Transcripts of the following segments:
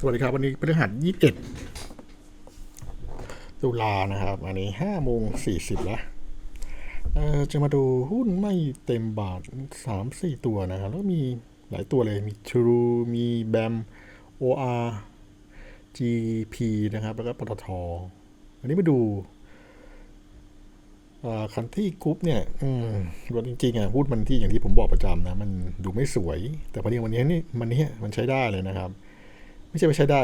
สวัสดีครับ วันนี้พฤหัสยี่สิบเอ็ดตุลานะครับ อันนี้ห้าโมงสี่สิบแล้วเออจะมาดูหุ้นไม่เต็มบาทสามสี่ตัวนะครับ แล้วมีหลายตัวเลยมี True มีแบม OR GP นะครับ แล้วก็ปตทอันนี้มาดูคันที่กรุ๊ปเนี่ยอืมวันจริงๆอะหุ้นมันที่อย่างที่ผมบอกประจำนะ มันดูไม่สวย แต่พอดีวันนี้นี่มันเนี่ยมันใช้ได้เลยนะครับ ไม่ใช่ไม่ใช้ได้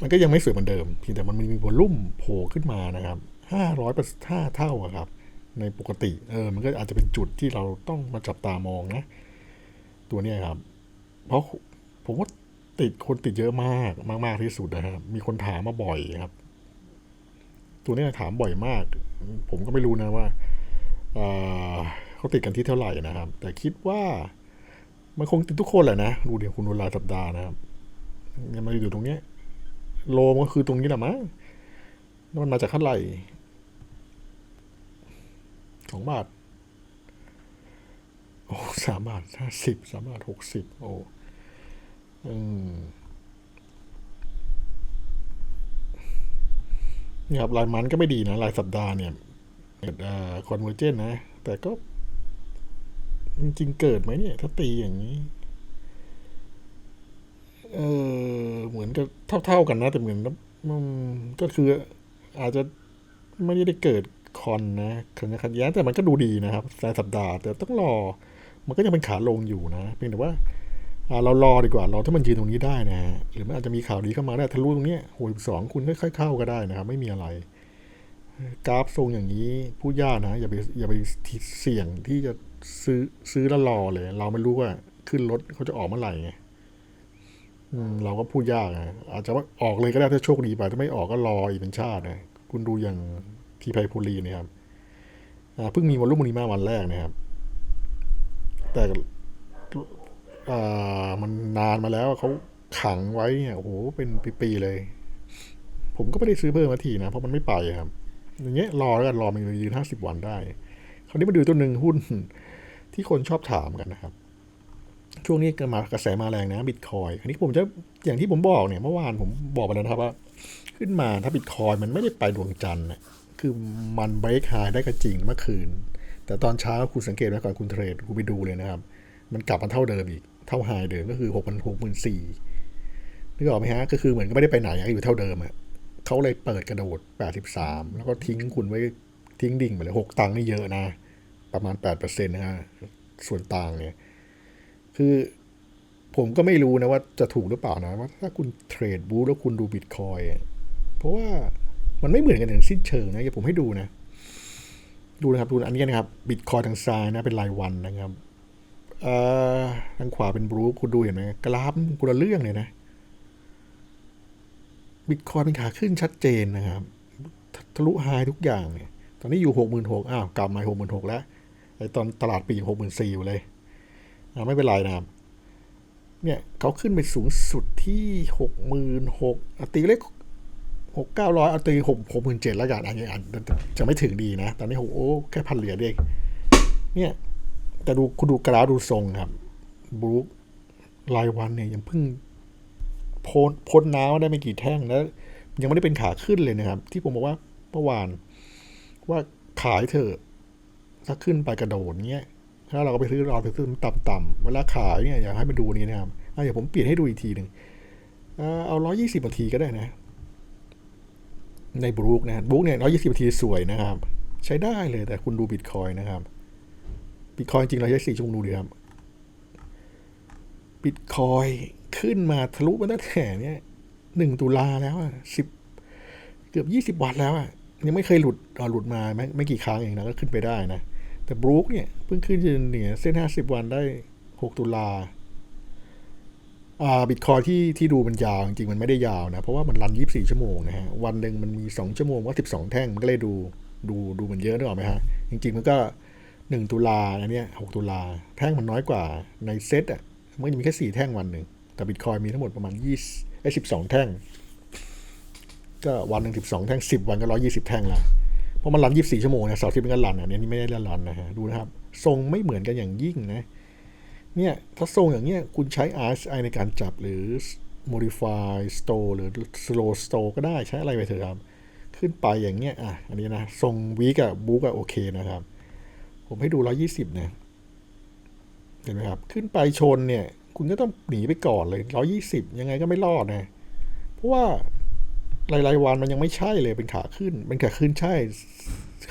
มันก็ยังไม่สวยเหมือนเดิมเพียงแต่มันมีวอลลุ่มโผล่ขึ้นมานะครับห้าร้อยห้าเท่าครับ ในปกติเออมันก็อาจจะเป็นจุดที่เราต้องมาจับตามองนะ ตัวนี้ครับ เพราะผมว่าติดคนติดเยอะมากมากมากที่สุดนะครับมีคนถามมาบ่อยครับ ตัวนี้ถามบ่อยมาก ผมก็ไม่รู้นะว่าเออเขาติดกันที่เท่าไหร่นะครับ แต่คิดว่ามันคงติดทุกคนแหละนะ ดูเดี๋ยวคุณดูราสัปดาห์นะครับ เนี่ยมาอยู่ตรงเนี้ยโลมก็คือตรงนี้แหละมั้งแล้วมันมาจากเท่าไหร่สองบาทโอ้สามบาทห้าสิบสามบาทหกสิบโอ้อืมนี่ครับรายมันก็ไม่ดีนะรายสัปดาห์เนี่ยคอนเวอร์เจนนะ แต่ก็ จริงเกิดไหมเนี่ย ถ้าตีอย่างนี้ เออเหมือนกับเท่า ๆกันนะ แต่เหมือนก็คืออาจจะไม่ได้เกิดคอนนะขันขันแย้งแต่มันก็ดูดีนะครับรายสัปดาห์ แต่ต้องรอ มันก็ยังเป็นขาลงอยู่นะเพียงแต่ว่าเรารอดีกว่าราถ้ามันยืนตรงนี้ได้นะหรือมันอาจจะมีข่าวดีเข้ามาได้ทะลุตรงนี้หยสองคุณค่อยๆเข้าก็ได้นะครับ ไม่มีอะไร กราฟทรงอย่างนี้พูดยากนะ อย่าไปอย่าไปเสี่ยงที่จะซื้อซื้อแล้วรอเลย เราไม่รู้ว่าขึ้นรถเขาจะออกเมื่อไหร่ไง เราก็พูดยากนะอาจจะว่าออกเลยก็ได้ถ้าโชคดีไปถ้าไม่ออกก็รออีกเป็นชาตินะคุณดูอย่างทีไพพูรีนะครับเพิ่งมีวันรุ่มนีมาวันแรกนะครับ แต่มันนานมาแล้วเขาขังไว้เนี่ยโอ้โหเป็นปีๆเลย ผมก็ไม่ได้ซื้อเพิ่มมาทีนะ เพราะมันไม่ไปครับ อย่างเงี้ยรอแล้วกันรอมันยืนห้าสิบวันได้ คราวนี้มาดูตัวหนึ่งหุ้นที่คนชอบถามกันนะครับ ช่วงนี้ก็มากระแสมาแรงนะบิตคอยอันนี้ผมจะอย่างที่ผมบอกเนี่ยเมื่อวานผมบอกไปแล้วนะครับว่า ขึ้นมาถ้าบิตคอยมันไม่ได้ไปดวงจันทร์นะคือมันเบรกไฮได้ก็จริงเมื่อคืน แต่ตอนเช้าคุณสังเกตไว้ก่อนคุณเทรดคุณไปดูเลยนะครับ มันกลับมาเท่าเดิมอีกเท่าไฮเดิมก็คือหกพันหกหมื่นสี่นึกออกไหมฮะก็คือเหมือนก็ไม่ได้ไปไหนอยู่เท่าเดิมอะเขาเลยเปิดกระโดดแปดสิบสามแล้วก็ทิ้งคุณไว้ทิ้งดิ่งไปเลยหกตังค์นี่เยอะนะ ประมาณแปดเปอร์เซ็นต์นะฮะ ส่วนต่างเนี่ย คือผมก็ไม่รู้นะว่าจะถูกหรือเปล่านะว่าถ้าคุณเทรดบูแล้วคุณดูบิตคอยเพราะว่ามันไม่เหมือนกันอย่างสิ้นเชิงนะเดี๋ยวผมให้ดูนะ ดูนะครับดูอันนี้นะครับบิตคอยทางซ้ายนะเป็นรายวันนะครับทางขวาเป็นบรูคุณดูเห็นไหมกราฟคนละเรื่องเลยนะบิตคอยเป็นขาขึ้นชัดเจนนะครับ ทะลุไฮทุกอย่างเนี่ย ตอนนี้อยู่หกหมื่นหกอ้าว กลับมาหกหมื่นหกแล้วไอตอนตลาดปีหกหมื่นสี่อยู่เลย ไม่เป็นไรนะครับเนี่ยเขาขึ้นไปสูงสุดที่หกหมื่นหกตีเลขหกเก้าร้อยเอาตีหกหกหมื่นเจ็ดแล้วกันอันนี้จะไม่ถึงดีนะ ตอนนี้หกโอ้แค่พันเหรียญเองเนี่ยแต่ดูคุณดูกราฟดูทรงครับบรูครายวันเนี่ยยังเพิ่งพ้นพ้นน้ำได้ไม่กี่แท่งแล้ว ยังไม่ได้เป็นขาขึ้นเลยนะครับ ที่ผมบอกว่าเมื่อวานว่าขายเถอะถ้าขึ้นไปกระโดดเงี้ย ถ้าเราก็ไปซื้อรอซื้อต่ำๆเวลาขายเนี่ยอยากให้มาดูนี้นะครับอะเดี๋ยวผมเปลี่ยนให้ดูอีกทีหนึ่งเอาร้อยยี่สิบนาทีก็ได้นะ ในบรูคนะบรูคเนี่ยร้อยี่สิบนาทีสวยนะครับ ใช้ได้เลยแต่คุณดูบิตคอยนะครับบิตคอยจริงเราใช้สี่ชั่วโมงดูดีครับบิตคอยขึ้นมาทะลุมาตั้งแต่เนี่ยหนึ่งตุลาแล้วอะสิบเกือบยี่สิบวันแล้วอะยังไม่เคยหลุดหลุดมาไม่ไม่กี่ครั้งเองนะก็ขึ้นไปได้นะ แต่บรูคเนี่ยเพิ่งขึ้นยืนเหนี่ยเส้นห้าสิบวันได้หกตุลาอ่าบิตคอยที่ที่ดูมันยาว จริงๆ มันไม่ได้ยาวนะ เพราะว่ามันรันยี่สี่ชั่วโมงนะฮะ วันหนึ่งมันมีสองชั่วโมงว่าสิบสองแท่ง มันก็เลยดูดูดูมันเยอะนึกออกไหมฮะ จริง ๆ มันก็หนึ่งตุลาอันเนี้ยหกตุลา แท่งมันน้อยกว่าในเซตอะ มันจะมีแค่สี่แท่งวันหนึ่ง แต่บิตคอยมีทั้งหมดประมาณยี่ไอ้สิบสองแท่ง ก็วันหนึ่งสิบสองแท่งสิบวันก็ร้อยี่สิบแท่งละ เพราะมันรันยี่สี่ชั่วโมงนะเสาร์อาที่มันก็รันอะเนี่ยนี่ไม่ได้รันนะฮะดูนะครับ ทรงไม่เหมือนกันอย่างยิ่งนะเนี่ยถ้าทรงอย่างเงี้ยคุณใช้ RSI ในการจับหรือ modify store หรือ slow store ก็ได้ใช้อะไรไปเถอะครับ ขึ้นไปอย่างเงี้ยอะอันนี้นะ ทรงวีกับบุ๊กอะโอเคนะครับ ผมให้ดู 120นะเห็นไหมครับ ขึ้นไปชนเนี่ย คุณก็ต้องหนีไปก่อนเลย 120 ยังไงก็ไม่รอดนะ เพราะว่า รายๆวันมันยังไม่ใช่เลยเป็นขาขึ้นเป็นขาขึ้นใช่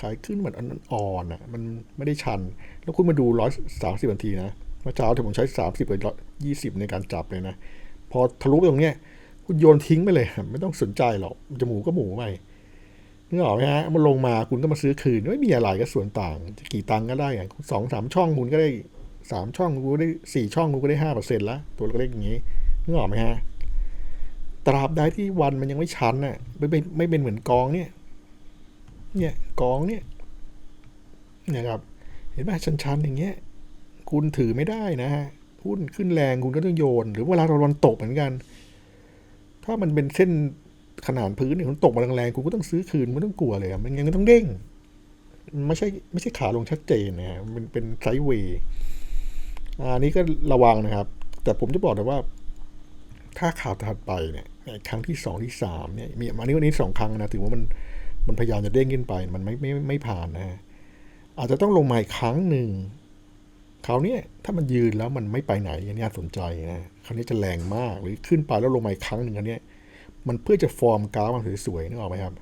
ขายขึ้นเหมือนอ่อนอะ มันไม่ได้ชัน แล้วคุณมาดูร้อยสามสิบนาทีนะเมื่อเช้าที่ผมใช้สามสิบกับยี่สิบในการจับเลยนะ พอทะลุไปตรงเนี้ย คุณโยนทิ้งไปเลย ไม่ต้องสนใจหรอกจะหมูก็หมูไปนึกออกไหมฮะมันลงมาคุณก็มาซื้อคืน ไม่มีอะไรก็ส่วนต่าง จะกี่ตังก็ได้อะสองสามช่องคุณก็ได้สามช่องคุณก็ได้สี่ช่องคุณก็ได้ห้าเปอร์เซ็นต์ละตัวเล็กๆอย่างนี้นึกออกไหมฮะ ตราบใดที่วันมันยังไม่ชันน่ะไม่เป็นไม่เป็นเหมือนกองเนี่ย เนี่ยกองเนี่ยเนี่ยครับ เห็นไหมชันๆอย่างเงี้ย คุณถือไม่ได้นะฮะหุ้นขึ้นแรงคุณก็ต้องโยน หรือเวลาเราวันตกเหมือนกัน ถ้ามันเป็นเส้นขนาดพื้นเนี่ยคุณตกมาแรงๆคุณก็ต้องซื้อคืนไม่ต้องกลัวเลยมันยังต้องเด้งไม่ใช่ไม่ใช่ขาลงชัดเจนนะฮะมันเป็นไซด์เวย์อันนี้ก็ระวังนะครับ แต่ผมจะบอกเลยว่า ถ้าข่าวถัดไปเนี่ย ครั้งที่สองที่สามเนี่ยมีอันนี้วันนี้สองครั้งนะถือว่ามันมันพยายามจะเด้งขึ้นไป มันไม่ไม่ไม่ผ่านนะอาจจะต้องลงมาอีกครั้งหนึ่งคราวนี้ถ้ามันยืนแล้วมันไม่ไปไหนอันนี้น่าสนใจนะคราวนี้จะแรงมากหรือขึ้นไปแล้วลงมาอีกครั้งหนึ่งอันนี้มันเพื่อจะฟอร์มกราฟมันสวยๆนึกออกไหมครับ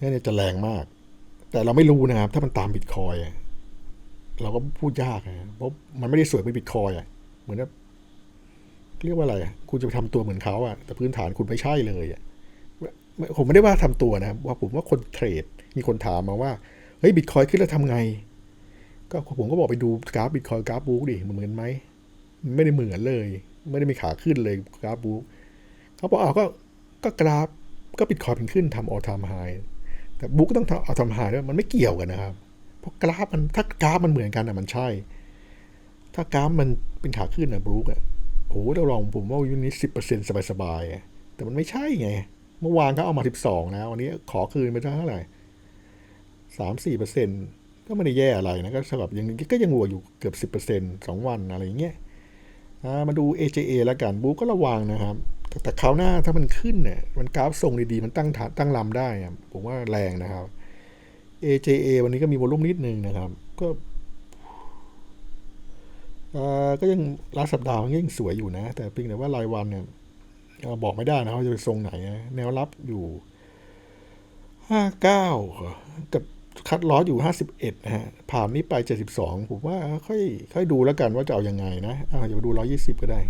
นี่จะแรงมาก แต่เราไม่รู้นะครับ ถ้ามันตามบิตคอยเราก็พูดยากนะเพราะมันไม่ได้สวยไปบิตคอยเหมือนกับ เรียกว่าอะไร คุณจะไปทำตัวเหมือนเขาอะแต่พื้นฐานคุณไม่ใช่เลยอะผมไม่ได้ว่าทำตัวนะ ว่าผมว่าคนเทรด มีคนถามมาว่า เฮ้ยบิตคอยขึ้นแล้วทำไง ก็ผมก็บอกไปดูกราฟบิตคอยกราฟบุ๊กดิมันเหมือนไหม ไม่ได้เหมือนเลย ไม่ได้มีขาขึ้นเลยกราฟบุ๊กเขาบอกอ้าวก็ก็กราฟก็บิตคอยเป็นขึ้นทำออทามไฮแต่บุ๊กก็ต้องทำออทามไฮด้วยมันไม่เกี่ยวกันนะครับเพราะกราฟมันถ้ากราฟมันเหมือนกันอะมันใช่ ถ้ากราฟมันเป็นขาขึ้นอะบุ๊กอะ โอ้เราลองผมว่ายูนิตสิบเปอร์เซ็นต์สบายๆแต่มันไม่ใช่ไง เมื่อวานเขาเอามาสิบสองแล้ววันนี้ขอคืนไปเท่าไหร่สามสี่เปอร์เซ็นต์ก็ไม่ได้แย่อะไรนะ ก็สำหรับยังก็ยังหัวอยู่เกือบสิบเปอร์เซ็นต์สองวันอะไรอย่างเงี้ยมาดู AJA แล้วกันบูก็ระวังนะครับ แต่แต่คราวหน้าถ้ามันขึ้นเนี่ยมันกราฟทรงดีๆ มันตั้งฐานตั้งลำได้ผมว่าแรงนะครับ AJA วันนี้ก็มีวอลุ่มนิดนึงนะครับ ก็ ก็ยังรายสัปดาห์มันยังสวยอยู่นะ แต่เพียงแต่ว่ารายวันเนี่ยบอกไม่ได้นะว่าจะไปทรงไหนนะแนวรับอยู่ห้าเก้ากับคัดล้ออยู่ห้าสิบเอ็ดนะฮะผ่านนี้ไปเจ็ดสิบสองผมว่าค่อยค่อยดูแล้วกันว่าจะเอาอยังไงนะอาจจะไปดูร้อยี่สิบก็ได้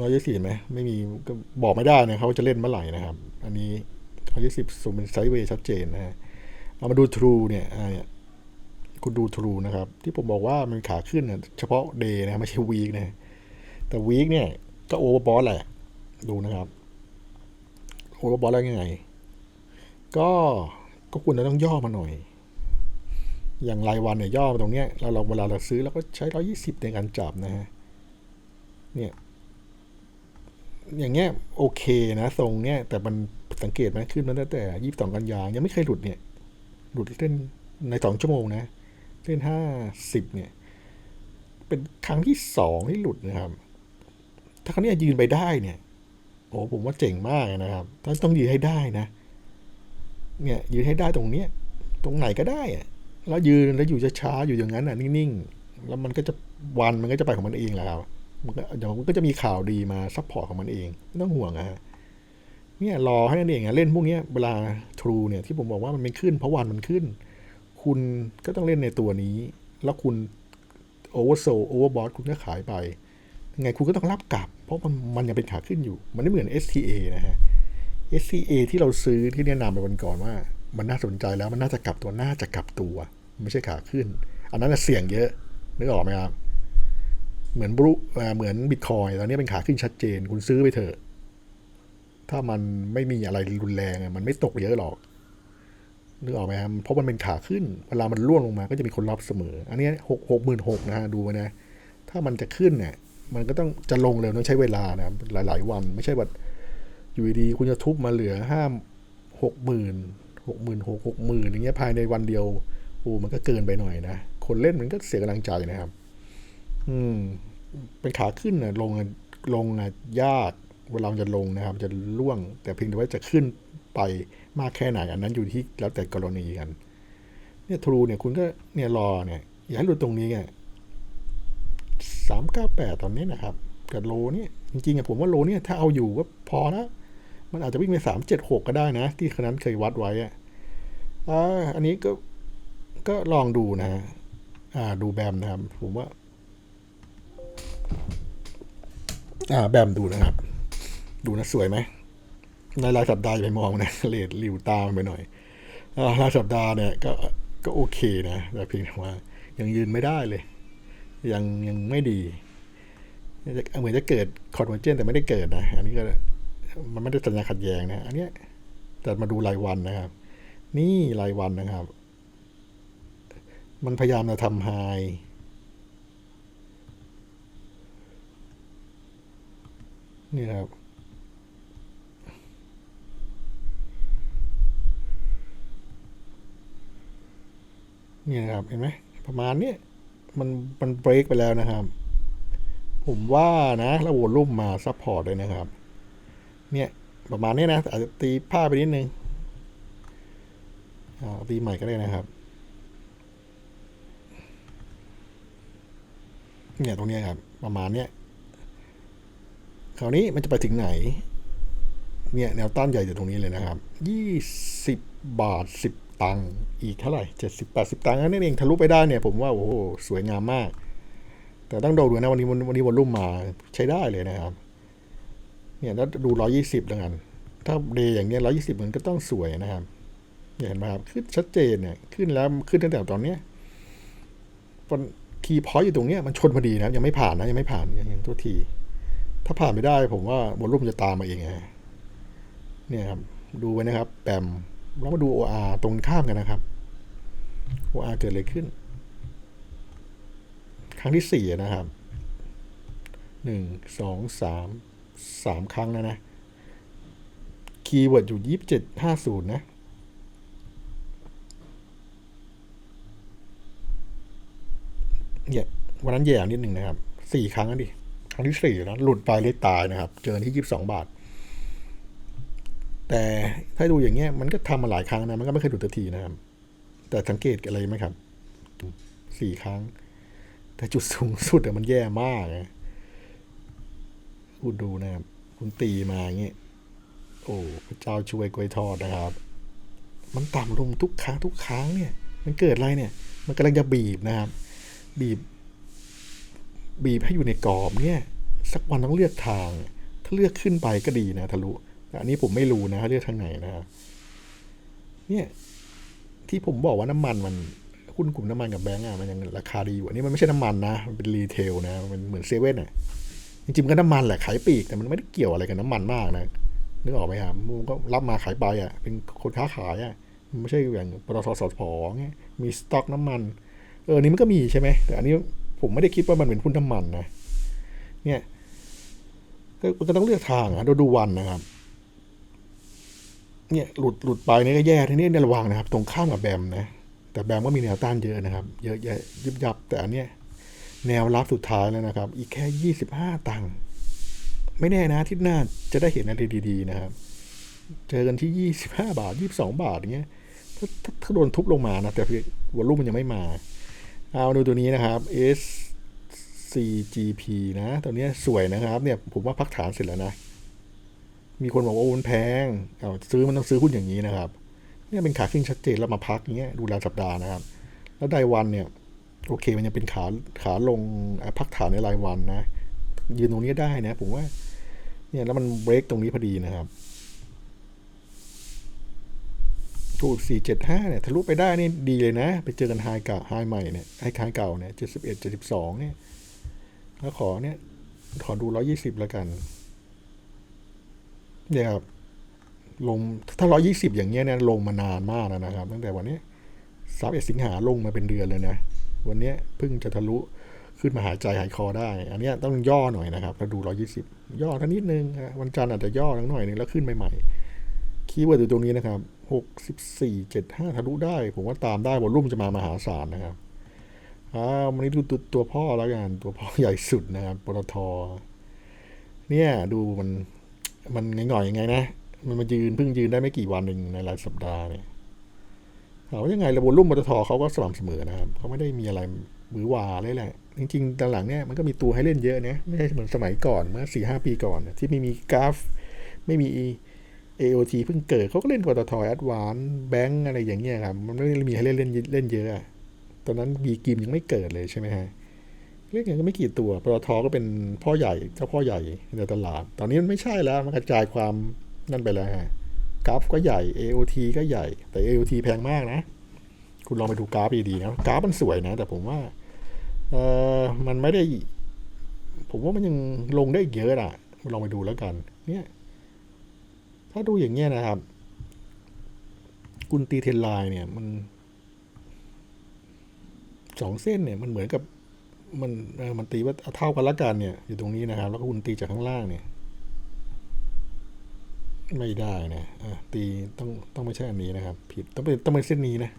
ร้อยยี่สิบไหมไม่มีก็บอกไม่ได้นะเขาจะเล่นเมื่อไหร่นะครับ อันนี้ร้อยยี่สิบสูงเป็นไซด์เวย์ชัดเจนนะฮะเอามาดูทรูเนี่ยเนี่ย คุณดูทรูนะครับ ที่ผมบอกว่ามันขาขึ้นเนี่ยเฉพาะเดย์นะไม่ใช่วีคนะแต่วีคเนี่ยก็โอเวอร์บอสแหละ ดูนะครับโอเวอร์บอสแล้วยังไง ก็ก็คุณจะต้องย่อมาหน่อย อย่างรายวันเนี่ยย่อมาตรงเนี้ยเราเราเวลาเราซื้อเราก็ใช้ร้อยี่สิบในการจับนะฮะเนี่ยอย่างเงี้ยโอเคนะทรงเนี้ยแต่มันสังเกตไหมขึ้นมาตั้งแต่ยี่สิบสองกันยายังไม่เคยหลุดเนี่ย หลุดเส้นในสองชั่วโมงนะ เส้นห้าสิบเนี่ย เป็นครั้งที่สองที่หลุดนะครับ ถ้าครั้งนี้ยืนไปได้เนี่ย โอ้ผมว่าเจ๋งมากนะครับต้องต้องยืนให้ได้นะ เนี่ยยืนให้ได้ตรงเนี้ย ตรงไหนก็ได้อะแล้วยืนแล้วอยู่ช้าๆอยู่อย่างนั้นอะนิ่งๆ แล้วมันก็จะวันมันก็จะไปของมันเองแหละครับมันก็เดี๋ยวมันก็จะมีข่าวดีมาซัพพอร์ตของมันเองไม่ต้องห่วงนะฮะเนี่ยรอให้นั่นเองอะเล่นพวกนี้เวลาทรูเนี่ยที่ผมบอกว่ามันไม่ขึ้นเพราะวันมันขึ้น คุณก็ต้องเล่นในตัวนี้ แล้วคุณโอเวอร์โซโอเวอร์บอทคุณก็ขายไปยังไงคุณก็ต้องรับกลับ เพราะมันมันยังเป็นขาขึ้นอยู่ มันไม่เหมือน STA นะฮะ STA ที่เราซื้อที่แนะนำไปวันก่อนว่า มันน่าสนใจแล้วมันน่าจะกลับตัวน่าจะกลับตัว ไม่ใช่ขาขึ้น อันนั้นเสี่ยงเยอะนึกออกไหมครับเหมือนบรูเหมือนบิตคอยตอนนี้เป็นขาขึ้นชัดเจน คุณซื้อไปเถอะถ้ามันไม่มีอะไรรุนแรงมันไม่ตกเยอะหรอก นึกออกไหมครับเพราะมันเป็นขาขึ้น เวลามันร่วงลงมาก็จะมีคนรับเสมอ อันนี้หกหกหมื่นหกนะฮะดูนะ ถ้ามันจะขึ้นเนี่ย มันก็ต้องจะลงเร็วต้องใช้เวลานะหลาย ๆ วันไม่ใช่ว่าอยู่ดีคุณจะทุบมาเหลือห้าหกหมื่นหกหมื่นหกหกหมื่นอย่างเงี้ยภายในวันเดียวโอ้มันก็เกินไปหน่อยนะ คนเล่นมันก็เสียกำลังใจนะครับ อืม เป็นขาขึ้นนะลงลงนะยากเวลามันจะลงนะครับ จะล่วง แต่เพียงแต่ว่าจะขึ้นไป มากแค่ไหนอันนั้นอยู่ที่แล้วแต่กรณีกัน เนี่ยทรูเนี่ยคุณก็เนี่ยรอเนี่ย อย่าให้หลุดตรงนี้ไงสามเก้าแปดตอนนี้นะครับ กับโลเนี่ยจริงๆอะผมว่าโลเนี่ยถ้าเอาอยู่ก็พอแล้วมันอาจจะวิ่งไปสามเจ็ดหกก็ได้นะ ที่คนั้นเคยวัดไว้อะอ่าอันนี้ก็ก็ลองดูนะฮะอ่าดูแบมนะครับ ผมว่า อ่าแบมดูนะครับ ดูนะสวยไหม ในรายสัปดาห์ไปมองนะเลดหลิวตามไปหน่อยรายสัปดาห์เนี่ยก็ก็โอเคนะแต่เพียงแต่ว่า ยังยืนไม่ได้เลย ยังยังไม่ดีเหมือนจะเกิดคอนเวอร์เจนแต่ไม่ได้เกิดนะ อันนี้ก็มันไม่ได้สัญญาขัดแย้งนะ อันนี้แต่มาดูรายวันนะครับ นี่รายวันนะครับ มันพยายามจะทำไฮนี่ครับ นี่ยนะครับเห็นไหมประมาณนี้มันมันเบรกไปแล้วนะครับ ผมว่านะแล้วโวลุ่มมาซัพพอร์ตเลยนะครับ เนี่ยประมาณนี้นะอาจจะตีผ้าไปนิดนึงอ่าตีใหม่ก็ได้นะครับ เนี่ยตรงนี้ครับ ประมาณเนี้ยคราวนี้มันจะไปถึงไหน เนี่ยแนวต้านใหญ่อยู่ตรงนี้เลยนะครับยี่สิบบาทสิบ ตังค์อีกเท่าไหร่เจ็ดสิบแปดสิบตังค์นั่นเองทะลุไปได้เนี่ยผมว่าโอ้โหสวยงามมาก แต่ต้องดูดูนะวันนี้วันนี้วอลลุ่มมาใช้ได้เลยนะครับ เนี่ยแล้วดูร้อยี่สิบแล้วกัน ถ้าเดย์อย่างเนี้ยร้อยี่สิบมันก็ต้องสวยนะครับเห็นไหมครับขึ้นชัดเจนเนี่ยขึ้นแล้วขึ้นตั้งแต่ตอนเนี้ยมันคีย์พอยต์อยู่ตรงเนี้ยมันชนพอดีนะยังไม่ผ่านนะยังไม่ผ่านยังยังตัวที ถ้าผ่านไม่ได้ผมว่าวอลลุ่มจะตามมาเองไงเนี่ยครับดูไว้นะครับแปม แล้วมาดู OR ตรงข้ามกันนะครับ OR เกิดอะไรขึ้น ครั้งที่สี่นะครับหนึ่งสองสามสามครั้งนะนะ คีย์เวิร์ดอยู่ยี่สิบเจ็ดห้าศูนย์นะเนี่ยวันนั้นแย่นิดหนึ่งนะครับสี่ครั้งนะดิ ครั้งที่สี่แล้ว หลุดไปเลยตายนะครับ เจอที่ยี่สิบสองบาท แต่ถ้าดูอย่างเงี้ยมันก็ทำมาหลายครั้งนะมันก็ไม่เคยหลุดสักทีนะครับ แต่สังเกตอะไรไหมครับสี่ครั้ง แต่จุดสูงสุดอะมันแย่มากนะคุณดูนะครับ คุณตีมาอย่างเงี้ยโอ้พระเจ้าช่วยกล้วยทอดนะครับ มันต่ำลงทุกครั้งทุกครั้งเนี่ย มันเกิดอะไรเนี่ย มันกำลังจะบีบนะครับ บีบ บีบให้อยู่ในกรอบเนี่ย สักวันต้องเลือกทาง ถ้าเลือกขึ้นไปก็ดีนะทะลุ อันนี้ผมไม่รู้นะเลือกทางไหนนะครับเนี่ยที่ผมบอกว่าน้ำมันมันหุ้นกลุ่มน้ำมันกับแบงก์อะมันยังราคาดีอยู่อันนี้มันไม่ใช่น้ำมันนะ มันเป็นรีเทลนะ มันเหมือนเซเว่นอะจริงๆก็น้ำมันแหละขายปีกแต่มันไม่ได้เกี่ยวอะไรกับน้ำมันมากนะนึกออกไหมครับมันก็รับมาขายไปอะ เป็นคนค้าขายอะมันไม่ใช่อย่างปตทสพเงี้ยมีสต็อกน้ำมัน เออนี่มันก็มีใช่ไหมแต่อันนี้ผมไม่ได้คิดว่ามันเป็นหุ้นน้ำมันนะเนี่ยก็ก็ต้องเลือกทางอะดูดูวันนะครับ เนี่ยหลุดหลุดไปนี่ก็แย่ทีนี้ในระวังนะครับ ตรงข้ามกับแบมนะ แต่แบมก็มีแนวต้านเยอะนะครับ เยอะแยะยิบยับ แต่อันเนี้ยแนวรับสุดท้ายแล้วนะครับ อีกแค่ยี่สิบห้าตังค์ไม่แน่นะที่หน้าจะได้เห็นอะไรดีๆนะครับ เจอกันที่ยี่สิบห้าบาทยี่สิบสองบาทอย่างเงี้ยถ้าถ้าถ้าโดนทุบลงมานะ แต่วอลลุ่มมันยังไม่มา เอาดูตัวนี้นะครับ S CGP นะ ตัวเนี้ยสวยนะครับเนี่ยผมว่าพักฐานเสร็จแล้วนะ มีคนบอกว่าโอ้นแพงเอาซื้อมันต้องซื้อหุ้นอย่างนี้นะครับ เนี่ยเป็นขาขึ้นชัดเจนแล้วมาพักเงี้ยดูรายสัปดาห์นะครับ แล้วรายวันเนี่ย โอเคมันยังเป็นขาขาลงพักฐานในรายวันนะ ยืนตรงนี้ได้นะ ผมว่า เนี่ยแล้วมันเบรกตรงนี้พอดีนะครับถูกสี่เจ็ดห้าเนี่ยทะลุไปได้นี่ดีเลยนะ ไปเจอกันไฮเก่าไฮใหม่เนี่ยไฮคายเก่าเนี่ยเจ็ดสิบเอ็ดเจ็ดสิบสองเนี่ยแล้วขอเนี่ยขอดูร้อยี่สิบแล้วกัน เนี่ยครับลงถ้าร้อยี่สิบอย่างเงี้ยเนี่ยลงมานานมากแล้วนะครับ ตั้งแต่วันนี้สามเอ็ดสิงหาลงมาเป็นเดือนเลยนะ วันนี้เพิ่งจะทะลุขึ้นมาหายใจหายคอได้ อันนี้ต้องย่อหน่อยนะครับถ้าดูร้อยี่สิบย่อท่านิดนึงวันจันทร์อาจจะย่อทั้งหน่อยนึงแล้วขึ้นใหม่ๆคีย์เวิร์ดอยู่ตรงนี้นะครับหกสิบสี่เจ็ดห้าทะลุได้ ผมว่าตามได้วอลลุ่มจะมามหาศาลนะครับอ่าวันนี้ดูตัวพ่อแล้วกันตัวพ่อใหญ่สุดนะครับปตทเนี่ยดูมัน มันง่อยๆยังไงนะ มันมายืนเพิ่งยืนได้ไม่กี่วันหนึ่งในรายสัปดาห์เนี่ยถามว่ายังไงระบบรุ่มปตทเขาก็สม่ำเสมอนะครับเขาไม่ได้มีอะไรหวือวาเลยแหละ จริงๆตอนหลังเนี่ยมันก็มีตัวให้เล่นเยอะนะไม่ใช่เหมือนสมัยก่อนเมื่อสี่ห้าปีก่อน ที่ไม่มีกราฟ ไม่มี AOT เพิ่งเกิดเขาก็เล่นปตทแอดวานแบงก์อะไรอย่างเงี้ยครับมันไม่ได้มีให้เล่นเล่นเล่นเยอะตอนนั้นบีกิมยังไม่เกิดเลยใช่ไหมฮะ เล่นกันก็ไม่กี่ตัวปตทก็เป็นพ่อใหญ่เจ้าพ่อใหญ่ในตลาด ตอนนี้มันไม่ใช่แล้วมันกระจายความนั่นไปแล้วฮะกราฟก็ใหญ่ AOT ก็ใหญ่ แต่ AOT แพงมากนะ คุณลองไปดูกราฟดีๆนะกราฟมันสวยนะ แต่ผมว่าเออมันไม่ได้ ผมว่ามันยังลงได้อีกเยอะอะลองไปดูแล้วกัน เนี่ย ถ้าดูอย่างเงี้ยนะครับ กุนตีเทนไลน์เนี่ยมันสองเส้นเนี่ยมันเหมือนกับ มันมันตีว่าเท่ากันละกันเนี่ย อยู่ตรงนี้นะครับ แล้วก็คุณตีจากข้างล่างเนี่ย ไม่ได้นะอะตีต้องต้องไม่ใช่อันนี้นะครับ ผิดต้องเป็นต้องเป็นเส้นนี้นะ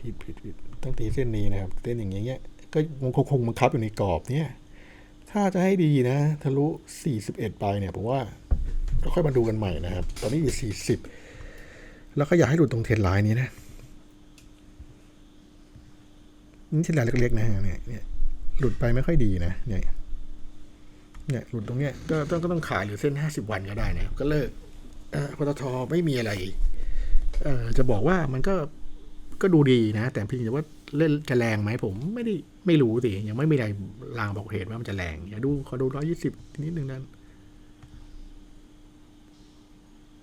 ผิดผิดผิดต้องตีเส้นนี้นะครับเส้นอย่างเงี้ยก็มันคงคงบังคับอยู่ในกรอบเนี่ย ถ้าจะให้ดีนะ ทะลุ 41 ไปเนี่ยผมว่าเราค่อยมาดูกันใหม่นะครับ ตอนนี้อยู่ 40 แล้วก็อยากให้หลุดตรงเทรนไลน์นี้นะ นี่เทรนไลน์เล็กๆนะฮะเนี่ยเนี่ยหลุดไปไม่ค่อยดีนะเนี่ยเนี่ยหลุดตรงเนี้ยก็ต้องก็ต้องขายหรือเส้น50วันก็ได้นะก็เลิกอ่อปตทไม่มีอะไรเอ่อจะบอกว่ามันก็ก็ดูดีนะ แต่เพียงแต่ว่าเล่นจะแรงไหมผมไม่ได้ไม่รู้สิยังไม่มีอะไรลางบอกเหตุว่ามันจะแรงอย่าดูขอดูร้อยยี่สิบนิดนึงนั้น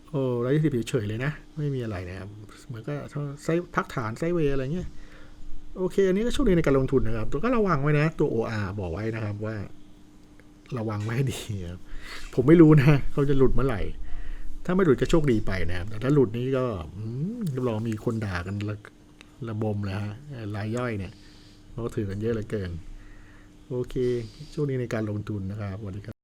โอ้ร้อยยี่สิบเฉยเลยนะ ไม่มีอะไรนะครับเหมือนก็ไซพักฐานไซเวยอะไรเงี้ย โอเค อันนี้ก็โช่วงดีในการลงทุนนะครับ ตัวก็ระวังไว้นะ ตัว OR บอกไว้นะครับว่า ระวังไว้ให้ดีครับผมไม่รู้นะเขาจะหลุดเมื่อไหร่ ถ้าไม่หลุดก็โชคดีไปนะครับ แต่ถ้าหลุดนี้ก็รับรองมีคนด่ากันระระบมแล้วฮะรายย่อยเนี่ยเขาก็ถือกันเยอะเหลือเกิน โอเค ช่วงนี้ในการลงทุนนะครับสวัสดีครับ